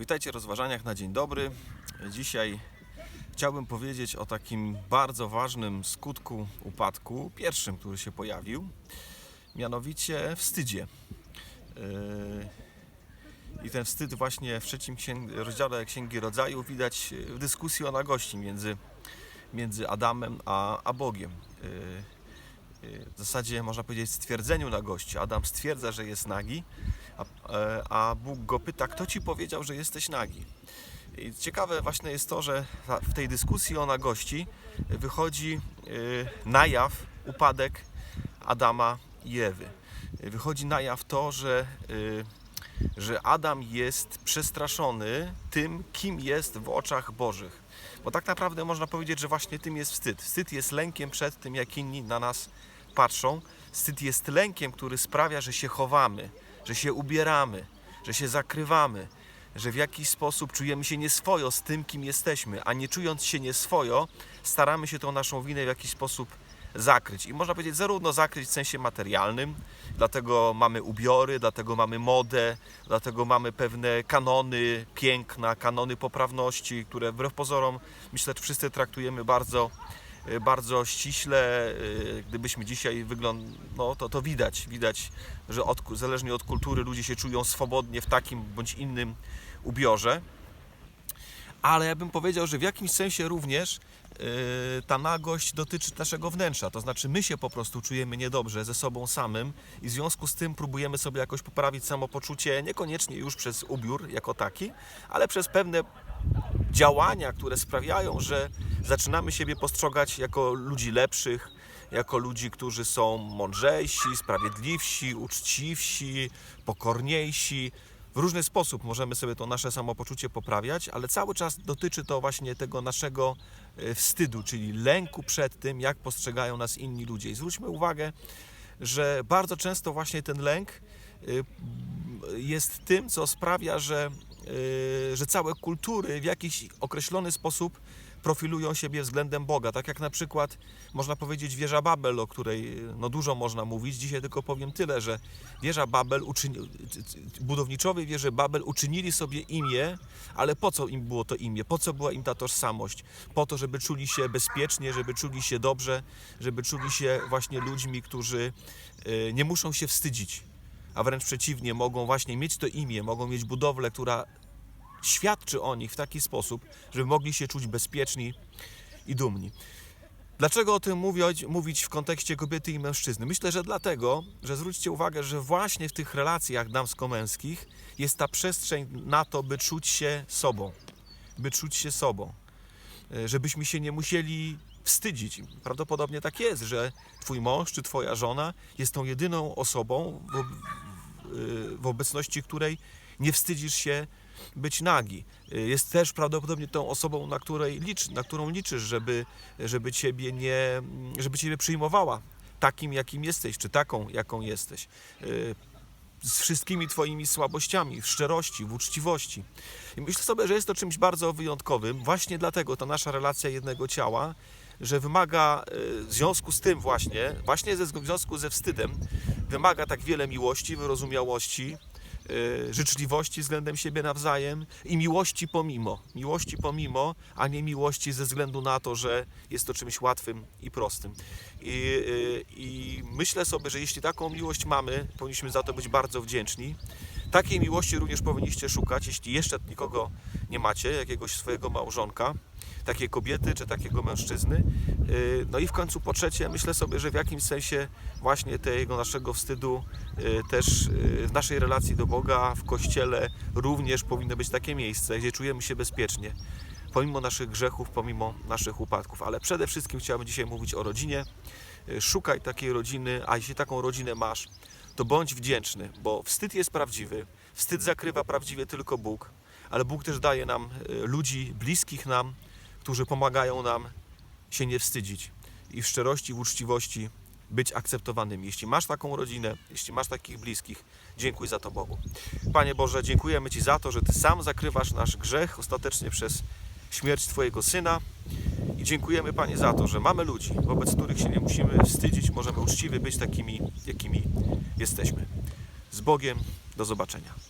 Witajcie w rozważaniach na dzień dobry. Dzisiaj chciałbym powiedzieć o takim bardzo ważnym skutku upadku, pierwszym, który się pojawił, mianowicie wstydzie. Yy, I ten wstyd właśnie w trzecim rozdziale Księgi Rodzaju widać w dyskusji o nagości między, między Adamem a, a Bogiem. Yy, yy, W zasadzie można powiedzieć stwierdzeniu nagości. Adam stwierdza, że jest nagi, a, e, a Bóg go pyta, kto ci powiedział, że jesteś nagi. I ciekawe właśnie jest to, że w tej dyskusji o nagości wychodzi y, na jaw upadek Adama i Ewy. Wychodzi na jaw to, że, że Adam jest przestraszony tym, kim jest w oczach Bożych. Bo tak naprawdę można powiedzieć, że właśnie tym jest wstyd. Wstyd jest lękiem przed tym, jak inni na nas patrzą. Wstyd jest lękiem, który sprawia, że się chowamy, że się ubieramy, że się zakrywamy, że w jakiś sposób czujemy się nieswojo z tym, kim jesteśmy, a nie czując się nieswojo, staramy się tą naszą winę w jakiś sposób zakryć. I można powiedzieć, zarówno zakryć w sensie materialnym, dlatego mamy ubiory, dlatego mamy modę, dlatego mamy pewne kanony piękna, kanony poprawności, które wbrew pozorom myślę, że wszyscy traktujemy bardzo bardzo ściśle, y, gdybyśmy dzisiaj wygląd, no to, to widać, widać, że od, zależnie od kultury ludzie się czują swobodnie w takim bądź innym ubiorze. Ale ja bym powiedział, że w jakimś sensie również y, ta nagość dotyczy naszego wnętrza. To znaczy, my się po prostu czujemy niedobrze ze sobą samym i w związku z tym próbujemy sobie jakoś poprawić samopoczucie, niekoniecznie już przez ubiór jako taki, ale przez pewne działania, które sprawiają, że zaczynamy siebie postrzegać jako ludzi lepszych, jako ludzi, którzy są mądrzejsi, sprawiedliwsi, uczciwsi, pokorniejsi. W różny sposób możemy sobie to nasze samopoczucie poprawiać, ale cały czas dotyczy to właśnie tego naszego e, wstydu, czyli lęku przed tym, jak postrzegają nas inni ludzie. I zwróćmy uwagę, że bardzo często właśnie ten lęk y, jest tym, co sprawia, że, że całe kultury w jakiś określony sposób profilują siebie względem Boga. Tak jak na przykład można powiedzieć wieża Babel, o której y, no, dużo można mówić. Dzisiaj tylko powiem tyle, że wieża Babel, uczyni... budowniczowie wieży Babel uczynili sobie imię, ale po co im było to imię? Po co była im ta tożsamość? Po to, żeby czuli się bezpiecznie, żeby czuli się dobrze, żeby czuli się właśnie ludźmi, którzy y, nie muszą się wstydzić a wręcz przeciwnie, mogą właśnie mieć to imię, mogą mieć budowlę, która świadczy o nich w taki sposób, żeby mogli się czuć bezpieczni i dumni. Dlaczego o tym mówić, mówić w kontekście kobiety i mężczyzny? Myślę, że dlatego, że zwróćcie uwagę, że właśnie w tych relacjach damsko-męskich jest ta przestrzeń na to, by czuć się sobą, by czuć się sobą, E, żebyśmy się nie musieli wstydzić. Prawdopodobnie tak jest, że twój mąż czy twoja żona jest tą jedyną osobą, w, w obecności której nie wstydzisz się być nagi. Y, Jest też prawdopodobnie tą osobą, na, której licz, na którą liczysz, żeby, żeby, ciebie nie, żeby ciebie przyjmowała takim, jakim jesteś, czy taką, jaką jesteś. Y, Z wszystkimi Twoimi słabościami, w szczerości, w uczciwości. I myślę sobie, że jest to czymś bardzo wyjątkowym. Właśnie dlatego ta nasza relacja jednego ciała, że wymaga y, w związku z tym właśnie, właśnie ze, w związku ze wstydem, wymaga tak wiele miłości, wyrozumiałości, y, życzliwości względem siebie nawzajem i miłości pomimo. Miłości pomimo, a nie miłości ze względu na to, że jest to czymś łatwym i prostym. I, y, I myślę sobie, że jeśli taką miłość mamy, powinniśmy za to być bardzo wdzięczni. Takiej miłości również powinniście szukać, jeśli jeszcze nikogo nie macie, jakiegoś swojego małżonka, takiej kobiety czy takiego mężczyzny. Yy, No i w końcu po trzecie, myślę sobie, że w jakimś sensie właśnie tego naszego wstydu yy, też yy, w naszej relacji do Boga, w Kościele również powinno być takie miejsce, gdzie czujemy się bezpiecznie. Pomimo naszych grzechów, pomimo naszych upadków. Ale przede wszystkim chciałbym dzisiaj mówić o rodzinie. Szukaj takiej rodziny, a jeśli taką rodzinę masz, to bądź wdzięczny, bo wstyd jest prawdziwy. Wstyd zakrywa prawdziwie tylko Bóg, ale Bóg też daje nam y, ludzi bliskich nam, którzy pomagają nam się nie wstydzić i w szczerości, w uczciwości być akceptowanymi. Jeśli masz taką rodzinę, jeśli masz takich bliskich, dziękuj za to Bogu. Panie Boże, dziękujemy Ci za to, że Ty sam zakrywasz nasz grzech ostatecznie przez śmierć Twojego Syna. I dziękujemy Panie za to, że mamy ludzi, wobec których się nie musimy wstydzić, możemy uczciwie być takimi, jakimi jesteśmy. Z Bogiem, do zobaczenia.